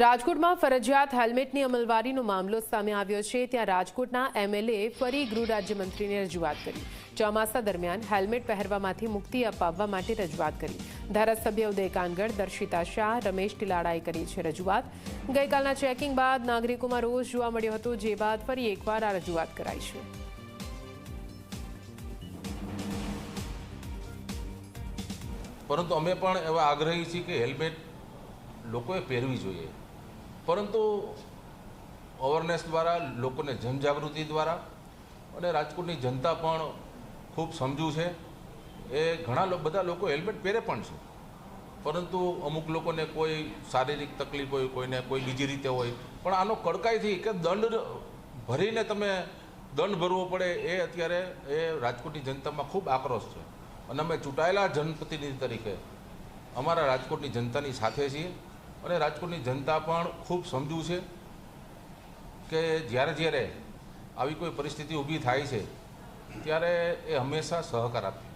રાજકોટમાં ફરજિયાત હેલ્મેટની અમલવારીનો મામલો સામે આવ્યો છે. ત્યાં રાજકોટના એમએલએ ફરી ગૃહ રાજ્યમંત્રીને રજૂઆત કરી. ચોમાસા દરમિયાન હેલ્મેટ પહેરવામાંથી મુક્તિ અપાવવા માટે રજૂઆત કરી. ધારાસભ્ય ઉદય કાનગડ દર્શિતા શાહ, રમેશ ટીલાડાએ કરી છે રજૂઆત. ગઈકાલના ચેકિંગ બાદ નાગરિકોમાં રોષ જોવા મળ્યો હતો, જે બાદ ફરી એકવાર આ રજૂઆત કરાઈ છે. પરંતુ અમે પણ એવા આગ્રહી છીએ કે હેલ્મેટ લોકોએ પહેરવી જોઈએ. પરંતુ અવેરનેસ દ્વારા, લોકોને જનજાગૃતિ દ્વારા અને રાજકોટની જનતા પણ ખૂબ સમજુ છે. એ ઘણા બધા લોકો હેલ્મેટ પહેરે પણ છે. પરંતુ અમુક લોકોને કોઈ શારીરિક તકલીફ હોય, કોઈને કોઈ બીજી રીતે હોય. પણ આનો કડકાઈથી કે દંડ ભરીને તમે દંડ ભરવો પડે એ અત્યારે એ રાજકોટની જનતામાં ખૂબ આક્રોશ છે. અને અમે ચૂંટાયેલા જનપ્રતિનિધિ તરીકે અમારા રાજકોટની જનતાની સાથે છીએ. અને રાજકોટની જનતા પણ ખૂબ સમજુ છે કે જ્યારે જ્યારે આવી કોઈ પરિસ્થિતિ ઊભી થાય છે, ત્યારે એ હંમેશા સહકાર આપે.